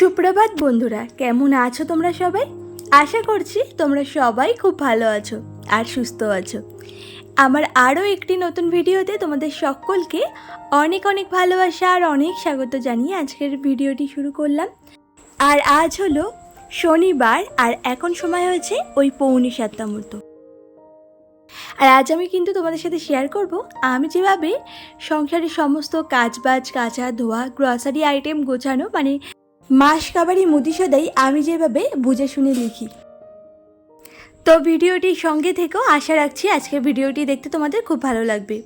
সুপ্রভাত বন্ধুরা, কেমন আছো তোমরা সবাই? আশা করছি তোমরা সবাই খুব ভালো আছো আর সুস্থ আছো। আমার আরও একটি নতুন ভিডিওতে তোমাদের সকলকে অনেক অনেক ভালোবাসা আর অনেক স্বাগত জানিয়ে আজকের ভিডিওটি শুরু করলাম। আর আজ হলো শনিবার আর এখন সময় হয়েছে ওই পৌনে সাতটা মতো। আর আজ আমি কিন্তু তোমাদের সাথে শেয়ার করব, আমি যেভাবে সংসারের সমস্ত কাজবাজ, কাঁচা ধোয়া গ্রসারি আইটেম গোছানো মানে মাস কাবারি মুদি আমি যেভাবে বুঝে শুনে লিখি। তো ভিডিওটির সঙ্গে থেকেও আশা রাখছি আজকে ভিডিওটি দেখতে তোমাদের খুব ভালো লাগবে।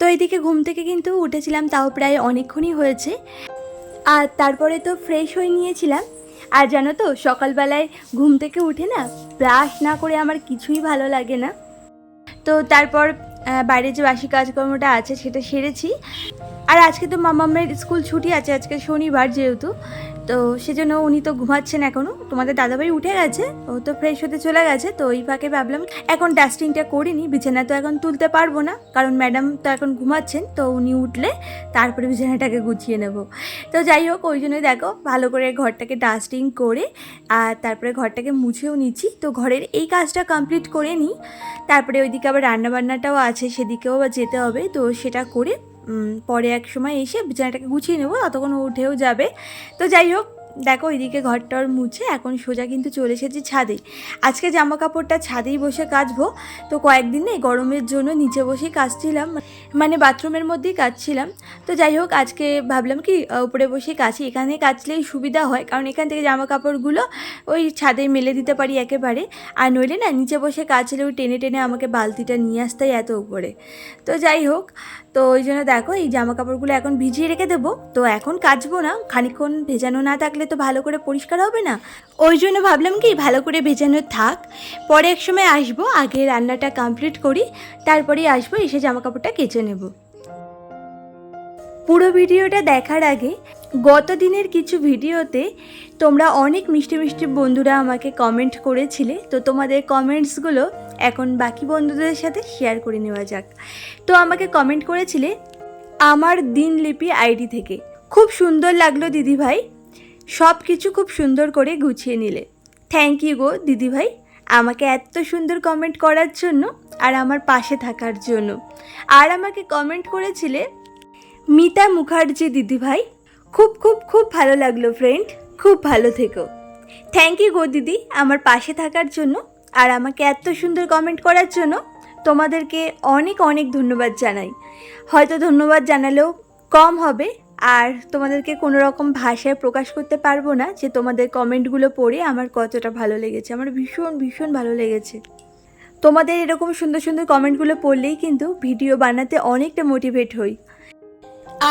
তো এদিকে ঘুম থেকে কিন্তু উঠেছিলাম, তাও প্রায় অনেকক্ষণই হয়েছে। আর তারপরে তো ফ্রেশ হয়ে নিয়েছিলাম। আর জানো তো, সকালবেলায় ঘুম থেকে উঠে না, ব্রাশ না করে আমার কিছুই ভালো লাগে না। তো তারপর আহ, বাইরে যে বাসি কাজকর্মটা আছে সেটা সেরেছি। আর আজকে তো মামামের স্কুল ছুটি আছে আজকে শনিবার যেহেতু। তো সেজন্য উনি তো ঘুমাচ্ছেন এখনও তোমাদের দাদাভাই উঠে গেছে, ও তো ফ্রেশ হতে চলে গেছে, তো ওই ফাঁকে ভাবলাম এখন ডাস্টিংটা করিনি বিছানা তো এখন তুলতে পারব না, কারণ ম্যাডাম তো এখন ঘুমাচ্ছেন, তো উনি উঠলে তারপরে বিছানাটাকে গুছিয়ে নেব। তো যাই হোক, ওই জন্যই দেখো ভালো করে ঘরটাকে ডাস্টিং করে, আর তারপরে ঘরটাকে মুছেও নিচ্ছি। তো ঘরের এই কাজটা কমপ্লিট করে নিই তারপরে ওইদিকে আবার রান্নাবান্নাটাও আছে, সেদিকেও আবার যেতে হবে, তো সেটা করে পরে এক সময় এসে বিছানাটাকে গুছিয়ে নেব, ততক্ষণ উঠেও যাবে। তো যাই হোক, দেখো ওইদিকে ঘরটর মুছে এখন সোজা কিন্তু চলে এসেছি ছাদে। আজকে জামা কাপড়টা ছাদেই বসে কাচবো। তো কয়েকদিন এই গরমের জন্য নিচে বসেই কাচছিলাম মানে বাথরুমের মধ্যেই কাচছিলাম। তো যাই হোক, আজকে ভাবলাম কি উপরে বসে কাছি এখানে কাচলেই সুবিধা হয়, কারণ এখান থেকে জামা কাপড়গুলো ওই ছাদে মেলে দিতে পারি একেবারে। আর নইলে না, নিচে বসে কাচলে ওই টেনে টেনে আমাকে বালতিটা নিয়ে আসতে হয় এত উপরে। তো যাই হোক তো ওই জন্য দেখো, এই জামা কাপড়গুলো এখন ভিজিয়ে রেখে দেবো। তো এখন কাচবো না খানিক্ষণ ভেজানো না থাকলে তো ভালো করে পরিষ্কার হবে না। ওই জন্য ভাবলাম কি, ভালো করে ভেজানো থাক। পরে এক সময় আসব, আগে রান্নাটা কমপ্লিট করি, তারপরেই আসব, এসে জামা কাপড়টা কেচে নেব। পুরো ভিডিওটা দেখার আগে গত দিনের কিছু ভিডিওতে তোমরা অনেক মিষ্টি মিষ্টি বন্ধুরা আমাকে কমেন্ট করেছিলে, তো তোমাদের কমেন্টসগুলো এখন বাকি বন্ধুদের সাথে শেয়ার করে নেওয়া যাক। তো আমাকে কমেন্ট করেছিলে, আমার দিনলিপি আইডি থেকে। খুব সুন্দর লাগল দিদিভাই সব কিছু খুব সুন্দর করে গুছিয়ে নিলে। থ্যাংক ইউ গো দিদিভাই আমাকে এত সুন্দর কমেন্ট করার জন্য আর আমার পাশে থাকার জন্য। আর আমাকে কমেন্ট করেছিলে মিতা মুখার্জি দিদিভাই খুব খুব খুব ভালো লাগল ফ্রেন্ড খুব ভালো থেকো। থ্যাংক ইউ গো দিদি, আমার পাশে থাকার জন্য আর আমাকে এত সুন্দর কমেন্ট করার জন্য তোমাদেরকে অনেক অনেক ধন্যবাদ জানাই। হয়তো ধন্যবাদ জানালেও কম হবে আর তোমাদেরকে কোনো রকম ভাষায় প্রকাশ করতে পারব না যে তোমাদের কমেন্টগুলো পড়ে আমার কতটা ভালো লেগেছে। আমার ভীষণ ভীষণ ভালো লেগেছে। তোমাদের এরকম সুন্দর সুন্দর কমেন্টগুলো পড়লেই কিন্তু ভিডিও বানাতে অনেকটা মোটিভেট হই।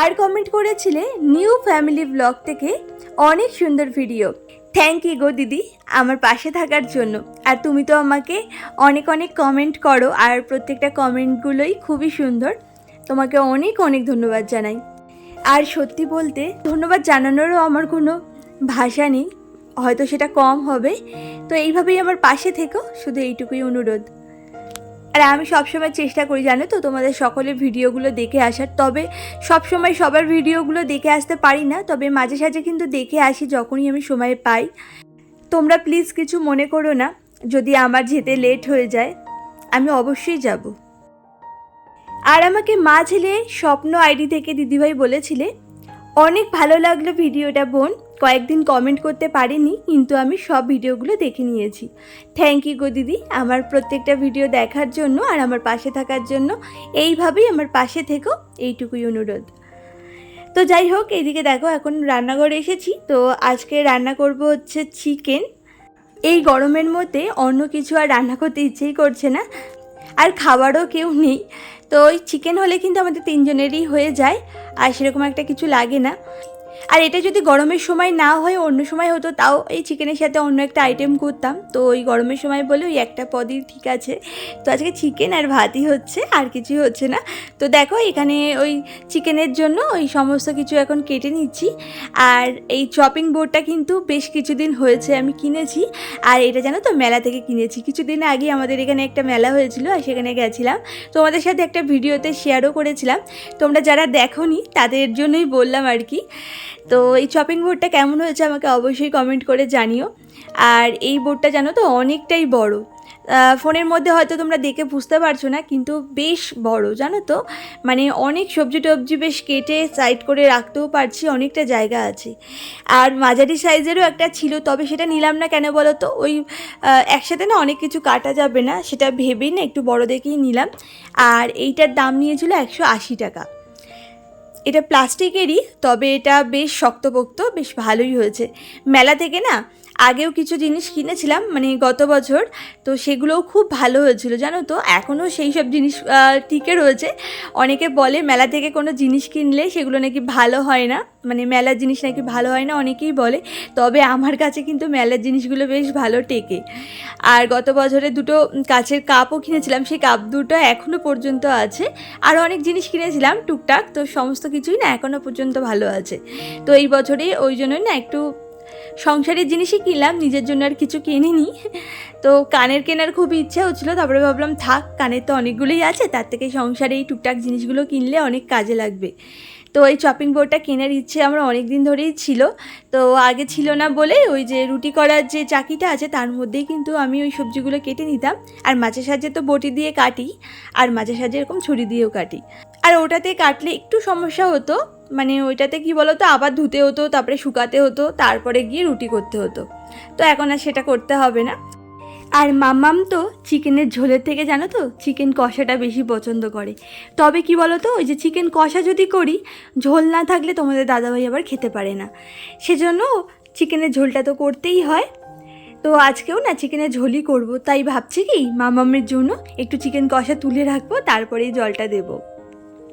আর কমেন্ট করেছিলে নিউ ফ্যামিলি ব্লগ থেকে অনেক সুন্দর ভিডিও থ্যাংক ইউ গো দিদি আমার পাশে থাকার জন্য। আর তুমি তো আমাকে অনেক অনেক কমেন্ট করো আর প্রত্যেকটা কমেন্টগুলোই খুবই সুন্দর। তোমাকে অনেক অনেক ধন্যবাদ জানাই। আর সত্যি বলতে ধন্যবাদ জানানোরও আমার কোনো ভাষা নেই। হয়তো সেটা কম হবে। তো এইভাবেই আমার পাশে থেকো। শুধু এইটুকুই অনুরোধ। আর আমি সবসময় চেষ্টা করি, জানো তো, তোমাদের সকলের ভিডিওগুলো দেখে আসার। তবে সবসময় সবার ভিডিওগুলো দেখে আসতে পারি না, তবে মাঝে সাঝে কিন্তু দেখে আসি যখনই আমি সময় পাই। তোমরা প্লিজ কিছু মনে করো না, যদি আমার যেতে লেট হয়ে যায়, আমি অবশ্যই যাব। আর আমাকে মা ছেলে স্বপ্ন আইডি থেকে দিদিভাই বলেছিলে অনেক ভালো লাগল ভিডিওটা, বোন। কয়েকদিন কমেন্ট করতে পারিনি, কিন্তু আমি সব ভিডিওগুলো দেখে নিয়েছি। থ্যাংক ইউ গো দিদি, আমার প্রত্যেকটা ভিডিও দেখার জন্য আর আমার পাশে থাকার জন্য এইভাবেই আমার পাশে থেকো, এইটুকুই অনুরোধ। তো যাই হোক এইদিকে দেখো, এখন রান্নাঘরে এসেছি। তো আজকে রান্না করব হচ্ছে চিকেন এই গরমের মধ্যে অন্য কিছু আর রান্না করতে ইচ্ছেই করছে না। আর খাবারও কেউ নেই। তো ওই চিকেন হলে কিন্তু আমাদের তিনজনেরই হয়ে যায়। আর সেরকম একটা কিছু লাগে না। আর এটা যদি গরমের সময় না হয়, অন্য সময় হতো, তাও এই চিকেনের সাথে অন্য একটা আইটেম করতাম। তো ওই গরমের সময় বলে ওই একটা পদই ঠিক আছে। তো আজকে চিকেন আর ভাতই হচ্ছে, আর কিছুই হচ্ছে না। তো দেখো, এখানে ওই চিকেনের জন্য ওই সমস্ত কিছু এখন কেটে নিচ্ছি। আর এই চপিং বোর্ডটা কিন্তু বেশ কিছুদিন হয়েছে আমি কিনেছি। আর এটা জানো তো, মেলা থেকে কিনেছি। কিছুদিন আগে আমাদের এখানে একটা মেলা হয়েছিল, আর সেখানে গেছিলাম। তোমাদের সাথে একটা ভিডিওতে শেয়ারও করেছিলাম। তোমরা যারা দেখোনি, তাদের জন্যই বললাম আর কি। তো এই চপিং বোর্ডটা কেমন হয়েছে আমাকে অবশ্যই কমেন্ট করে জানিও। আর এই বোর্ডটা জানো তো অনেকটাই বড়। ফোনের মধ্যে হয়তো তোমরা দেখে বুঝতে পারছ না, কিন্তু বেশ বড়, জানো তো? মানে অনেক সবজি টবজি বেশ কেটে সাইড করে রাখতেও পারছি, অনেকটা জায়গা আছে। আর মাঝারি সাইজেরও একটা ছিল, তবে সেটা নিলাম না কেন বলো তো ওই একসাথে না অনেক কিছু কাটা যাবে না, সেটা ভেবেই না একটু বড় দেখেই নিলাম। আর এইটার দাম নিয়েছিল একশো আশি টাকা। এটা প্লাস্টিকেরই তবে এটা বেশ শক্তপোক্ত বেশ ভালোই হয়েছে। মেলা থেকে না আগেও কিছু জিনিস কিনেছিলাম মানে গত বছর, তো সেগুলোও খুব ভালো হয়েছিল, জানো তো? এখনও সেই সব জিনিস টিকে রয়েছে। অনেকে বলে মেলা থেকে কোনো জিনিস কিনলে সেগুলো নাকি ভালো হয় না মানে মেলার জিনিস নাকি ভালো হয় না, অনেকেই বলে, তবে আমার কাছে কিন্তু মেলার জিনিসগুলো বেশ ভালো টেকে। আর গত বছরে দুটো কাছের কাপও কিনেছিলাম, সেই কাপ দুটো এখনও পর্যন্ত আছে। আর অনেক জিনিস কিনেছিলাম টুকটাক, তো সমস্ত কিছুই না এখনও পর্যন্ত ভালো আছে। তো এই বছরে ওই জন্যই না একটু সংসারের জিনিসই কিনলাম, নিজের জন্য আর কিছু কিনিনি। তো কানের কেনার খুব ইচ্ছে হচ্ছিল, তারপরে ভাবলাম, থাক, কানের তো অনেকগুলোই আছে, তার থেকে সংসারে এই টুকটাক জিনিসগুলো কিনলে অনেক কাজে লাগবে। তো এই চপিং বোর্ডটা কেনার ইচ্ছে আমার অনেক দিন ধরেই ছিল। তো আগে ছিল না বলে ওই যে রুটি করার যে চাকিটা আছে, তার মধ্যেই কিন্তু আমি ওই সবজিগুলো কেটে নিতাম। আর মাঝে সাজে তো বটি দিয়ে কাটি, আর মাঝে সাজে এরকম ছুরি দিয়েও কাটি। আর ওটাতে কাটলে একটু সমস্যা হতো। মানে ওইটাতে কি বলতো? আবার ধুতে হতো, তারপরে শুকাতে হতো, তারপরে গিয়ে রুটি করতে হতো। তো এখন আর সেটা করতে হবে না। আর মাম্মাম তো চিকেনের ঝোলের থেকে জানো তো? চিকেন কষাটা বেশি পছন্দ করে। তবে কি বলো তো ওই যে চিকেন কষা যদি করি, ঝোল না থাকলে তোমাদের দাদাভাই আবার খেতে পারে না। সেজন্য চিকেনের ঝোলটা তো করতেই হয়। তো আজকেও না চিকেনের ঝোলই করব। তাই ভাবছি কি মামামের জন্য একটু চিকেন কষা তুলে রাখব, তারপরেই জলটা দেবো।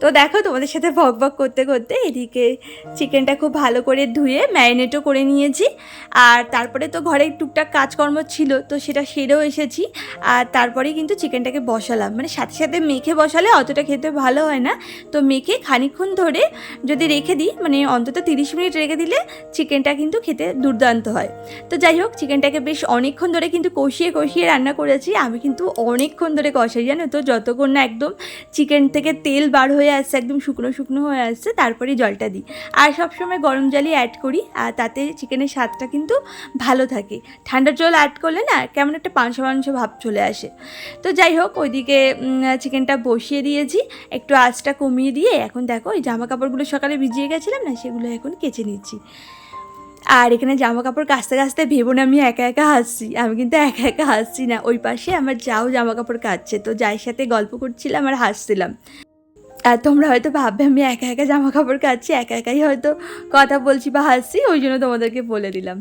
তো দেখো তোমাদের সাথে ভক ভক করতে করতে এদিকে চিকেনটা খুব ভালো করে ধুয়ে ম্যারিনেটও করে নিয়েছি। আর তারপরে তো ঘরে টুকটাক কাজকর্ম ছিল, তো সেটা সেরেও এসেছি। আর তারপরে কিন্তু চিকেনটাকে বসালাম। মানে সাথে সাথে মেখে বসালে অতটা খেতে ভালো হয় না। তো মেখে খানিকক্ষণ ধরে যদি রেখে দিই মানে অন্তত তিরিশ মিনিট রেখে দিলে চিকেনটা কিন্তু খেতে দুর্দান্ত হয়। তো যাই হোক, চিকেনটাকে বেশ অনেকক্ষণ ধরে কিন্তু কষিয়ে কষিয়ে রান্না করেছি। আমি কিন্তু অনেকক্ষণ ধরে কষাই, জানো তো? যতক্ষণ না একদম চিকেন থেকে তেল বার হয়ে আসছে, একদম শুকনো শুকনো হয়ে আসছে, তারপরেই জলটা দিই। আর সবসময় গরম জলই অ্যাড করি, আর তাতে চিকেনের স্বাদটা কিন্তু ভালো থাকে। ঠান্ডার জল অ্যাড করলে না কেমন একটা পাঁচশো পাঁচশো ভাব চলে আসে। তো যাই হোক, ওইদিকে চিকেনটা বসিয়ে দিয়েছি, একটু আঁচটা কমিয়ে দিয়ে, এখন দেখো ওই জামা কাপড়গুলো সকালে ভিজিয়ে গেছিলাম না, সেগুলো এখন কেচে নিচ্ছি। আর এখানে জামা কাপড় কাচতে কাচতে ভেবো না, আমি একা একা হাসছি, আমি কিন্তু একা একা হাসছি না। ওই পাশে আমার যাও জামা কাপড় কাচছে, তো যার সাথে গল্প করছিলাম আর হাসছিলাম। আর তোমরা হয়তো ভাববে, আমি একা একা জামা কাপড় কাচ্ছি, একা একাই হয়তো কথা বলছি বা হাসছি, ওই জন্য তোমাদেরকে বলে দিলাম।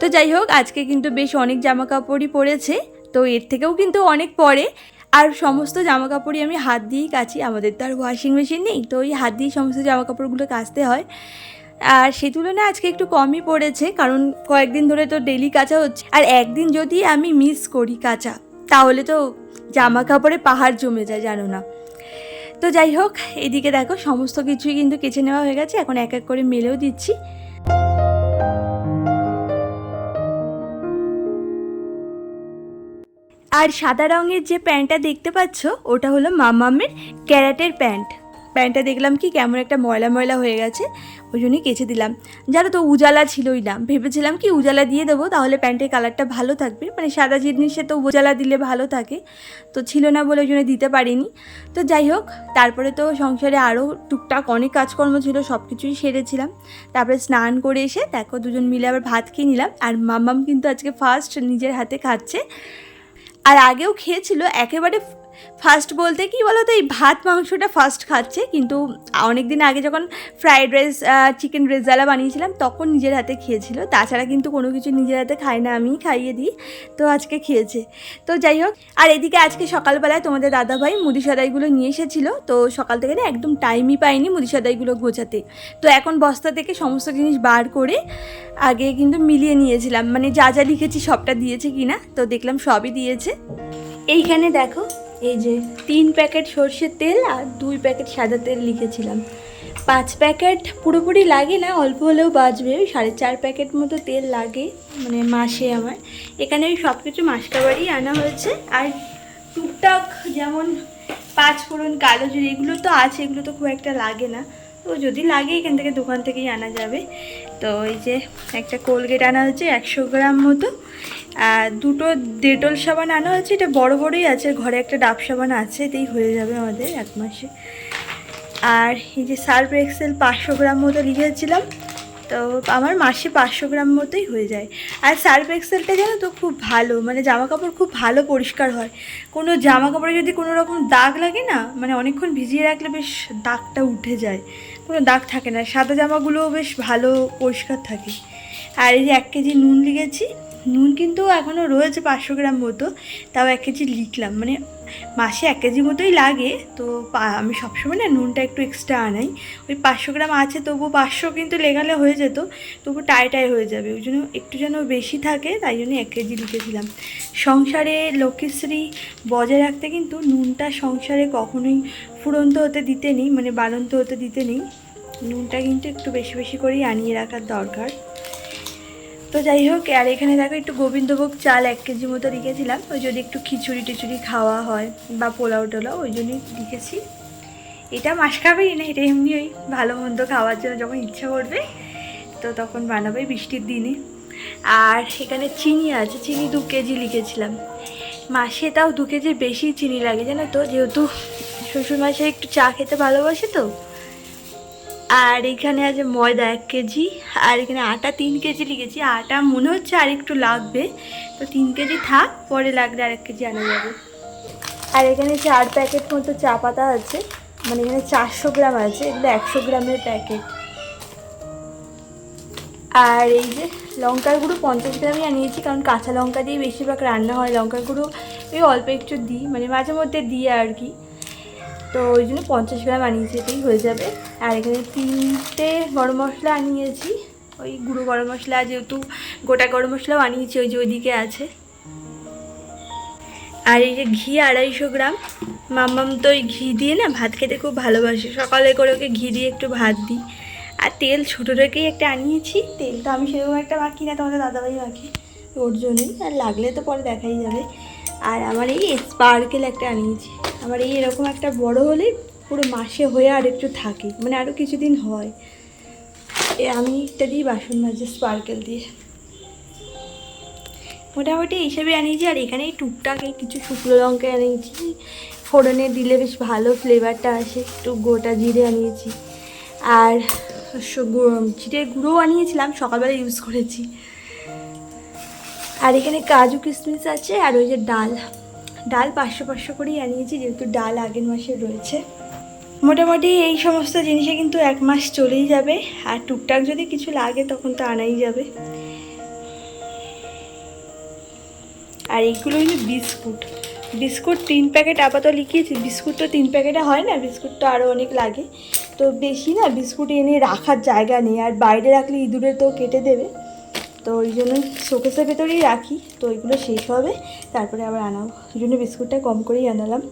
তো যাই হোক, আজকে কিন্তু বেশ অনেক জামা কাপড়ই পরেছে তো এর থেকেও কিন্তু অনেক পরে। আর সমস্ত জামা কাপড়ই আমি হাত দিয়েই কাচি, আমাদের তো আর ওয়াশিং মেশিন নেই, তো ওই হাত দিয়েই সমস্ত জামা কাপড়গুলো কাচতে হয়। আর সেই তুলনায় আজকে একটু কমই পড়েছে, কারণ কয়েকদিন ধরে তো ডেলি কাচা হচ্ছে। আর একদিন যদি আমি মিস করি কাচা, তাহলে তো জামা কাপড়ে পাহাড় জমে যায়, জানো না। তো যাই হোক, এদিকে দেখো সমস্ত কিছুই কিন্তু কেচে নেওয়া হয়ে গেছে। এখন এক এক করে মেলেও দিচ্ছি। আর সাদা রঙের যে প্যান্টটা দেখতে পাচ্ছ, ওটা হলো মামামের ক্যারাটের প্যান্ট। প্যান্টটা দেখলাম কি কেমন একটা ময়লা ময়লা হয়ে গেছে, ওই জন্যই কেচে দিলাম। জানো তো উজালা ছিলই না, ভেবেছিলাম কি উজালা দিয়ে দেবো, তাহলে প্যান্টের কালারটা ভালো থাকবে। মানে সাদা জিনিসে তো উজালা দিলে ভালো থাকে, তো ছিল না বলে ওই জন্য দিতে পারিনি। তো যাই হোক, তারপরে তো সংসারে আরও টুকটাক অনেক কাজকর্ম ছিল সব কিছুই সেরেছিলাম। তারপরে স্নান করে এসে দেখো দুজন মিলে আবার ভাত খেয়ে নিলাম, আর মাম্মাম কিন্তু আজকে ফার্স্ট নিজের হাতে খাচ্ছে। আর আগেও খেয়েছিল, একেবারে ফার্স্ট বলতে কি বলো তো এই ভাত মাংসটা ফার্স্ট খাচ্ছে, কিন্তু অনেক দিন আগে যখন ফ্রাইড রাইস চিকেন রেজালা বানিয়েছিলাম, তখন নিজের হাতে খেয়েছিল। তাছাড়া কিন্তু কোনো কিছু নিজের হাতে খাই না, আমিই খাইয়ে দিই, তো আজকে খেয়েছে। তো যাই হোক, আর এদিকে আজকে সকালবেলায় তোমাদের দাদাভাই মুদি সদাইগুলো নিয়ে এসেছিল, তো সকাল থেকে না একদম টাইমই পাইনি মুদি সদাইগুলো গোছাতে। তো এখন বস্তা থেকে সমস্ত জিনিস বার করে আগে কিন্তু মিলিয়ে নিয়েছিলাম মানে যা যা লিখেছি সবটা দিয়েছে কিনা, তো দেখলাম সবই দিয়েছে। এইখানে দেখো এই যে তিন প্যাকেট সর্ষের তেল আর দুই প্যাকেট সাদা তেল লিখেছিলাম। পাঁচ প্যাকেট পুরোপুরি লাগে না, অল্প হলেও বাঁচবে সাড়ে চার প্যাকেট মতো তেল লাগে মানে মাসে আমার। এখানে ওই সব কিছু মাসকাবারই আনা হয়েছে। আর টুকটাক যেমন পাঁচ ফোড়ন, কালো জিরে, এগুলো তো আছে, এগুলো তো খুব একটা লাগে না। তো যদি লাগে, এখান থেকে দোকান থেকেই আনা যাবে। তো এই যে একটা কোলগেট আনা হচ্ছে একশো গ্রাম মতো। দুটো ডেটল সাবান আনা হয়েছে, এটা বড় বড়ই আছে, ঘরে একটা ডাব সাবান আছে, এতেই হয়ে যাবে আমাদের এক মাসে। আর এই যে সার্ফ এক্সেল পাঁচশো গ্রাম মতো লিখেছিলাম, তো আমার মাসে পাঁচশো গ্রাম মতোই হয়ে যায়। আর সার্ফ এক্সেলটা জানো তো খুব ভালো মানে জামা কাপড় খুব ভালো পরিষ্কার হয়। কোনো জামা কাপড়ে যদি কোনো রকম দাগ লাগে না মানে অনেকক্ষণ ভিজিয়ে রাখলে বেশ দাগটা উঠে যায়। কোনো দাগ থাকে না, সাদা জামাগুলোও বেশ ভালো পরিষ্কার থাকে। আর এই যে এক কেজি নুন লিখেছি নুন কিন্তু এখনও রয়েছে পাঁচশো গ্রাম মতো, তাও এক কেজি লিখলাম। মানে মাসে এক কেজি মতোই লাগে, তো আমি সবসময় না নুনটা একটু এক্সট্রা আনাই। ওই পাঁচশো গ্রাম আছে তবু পাঁচশো কিন্তু লেগালে হয়ে যেত তবু টাই টাই হয়ে যাবে। ওই জন্য একটু যেন বেশি থাকে, তাই জন্য এক কেজি লিখেছিলাম। সংসারে লক্ষ্মীশ্রী বজায় রাখতে কিন্তু নুনটা সংসারে কখনোই ফুরন্ত হতে দিতে নেই মানে বাড়ন্ত হতে দিতে নেই। নুনটা কিন্তু একটু বেশি বেশি করেই আনিয়ে রাখার দরকার। তো যাই হোক, আর এখানে দেখো একটু গোবিন্দভোগ চাল এক কেজি মতো রেখেছিলাম। ওই যদি একটু খিচুড়ি টিচুড়ি খাওয়া হয় বা পোলাও টোলাও, ওই জন্যই লিখেছি এটা মাস খাবেই না, এটা এমনি ওই ভালো মন্দ খাওয়ার জন্য যখন ইচ্ছা করবে, তো তখন বানাবে বৃষ্টির দিনে। আর এখানে চিনি আছে, চিনি দু কেজি লিখেছিলাম। মাসে তাও দু কেজি বেশি চিনি লাগে, জানো তো? যেহেতু শ্বশুর মাসে একটু চা খেতে ভালোবাসে তো আর এখানে আছে ময়দা এক কেজি, আর এখানে আটা তিন কেজি লিখেছি। আটা মনে হচ্ছে আর একটু লাগবে, তো তিন কেজি থাক, পরে লাগলে আর এক কেজি আনা যাবে। আর এখানে চার প্যাকেট মতো চা পাতা আছে মানে এখানে চারশো গ্রাম আছে, এগুলো একশো গ্রামের প্যাকেট। আর এই যে লঙ্কার গুঁড়ো পঞ্চাশ গ্রামই আনিয়েছি, কারণ কাঁচা লঙ্কা দিয়ে বেশিরভাগ রান্না হয়। লঙ্কার গুঁড়ো ওই অল্প একটু দিই মানে মাঝে মধ্যে দিই আর কি। তো ওই জন্য পঞ্চাশ গ্রাম আনিয়েছি, এতেই হয়ে যাবে। আর এখানে তিনটে গরম মশলা আনিয়েছি। ওই গুঁড়ো গরম মশলা যেহেতু গোটা গরম মশলাও আনিয়েছি, ওই যে ওইদিকে আছে। আর এই যে ঘি আড়াইশো গ্রাম, মাম্মাম তো ওই ঘি দিয়ে না ভাত খেতে খুব ভালোবাসে। সকালে করে ওকে ঘি দিয়ে একটু ভাত দিই। আর তেল ছোটো থেকেই একটা আনিয়েছি। তেল তো আমি সেরকম একটা মাখি না, তোমাদের দাদাভাই মাখি, ওর জন্যই। আর লাগলে তো পরে দেখাই যাবে। আর আমার এই স্পার্কেল একটা আনিয়েছি। আমার এই এরকম একটা বড় হলে পুরো মাসে হয়ে আর একটু থাকে মানে আরও কিছুদিন হয়। এ আমি একটা দিই বাসন মাজে স্পার্কেল দিয়ে। মোটামুটি এইসবই আনিয়েছি, আর এখানে টুকটাক কিছু শুকনো লঙ্কা আনিয়েছি। ফোড়নে দিলে বেশ ভালো ফ্লেভারটা আসে, একটু গোটা জিরে আনিয়েছি। আর জিরে গুঁড়ো আনিয়েছিলাম, সকালবেলা ইউজ করেছি। আর এখানে কাজু কিশমিশ আছে আর ওই যে ডাল। ডাল পাঁচশো পাঁচশো করেই আনিয়েছি, যেহেতু ডাল আগের মাসে রয়েছে। মোটামুটি এই সমস্ত জিনিসে কিন্তু এক মাস চলেই যাবে, আর টুকটাক যদি কিছু লাগে তখন তো আনাই যাবে। আর এইগুলো হলো বিস্কুট। বিস্কুট তিন প্যাকেট আপাতত লিখিয়েছি বিস্কুট তো তিন প্যাকেটে হয় না, বিস্কুট তো আরও অনেক লাগে। তো বেশি না, বিস্কুট এনে রাখার জায়গা নেই, আর বাইরে রাখলে ইঁদুরে তো কেটে দেবে। তো ওই জন্য শোকেসের ভেতরেই রাখি। তো ওইগুলো শেষ হবে। তারপরে আবার আনাবো ওই জন্য বিস্কুটটা কম করেই আনালাম।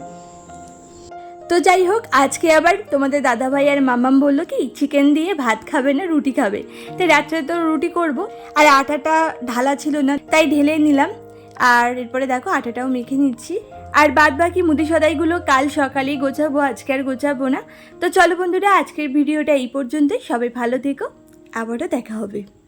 তো যাই হোক, আজকে আবার তোমাদের দাদাভাই আর মামাম বলল কি চিকেন দিয়ে ভাত খাবে না, রুটি খাবে। তাই রাত্রে তো রুটি করব। আর আটাটা ঢালা ছিল না, তাই ঢেলে নিলাম। আর এরপরে দেখো, আটাটাও মেখে নিচ্ছি। আর বাদ বাকি মুদি সদাইগুলো কাল সকালেই গোছাবো, আজকে আর গোছাবো না। তো চলো বন্ধুরা, আজকের ভিডিওটা এই পর্যন্তই। সবাই ভালো থেকো। আবারও দেখা হবে।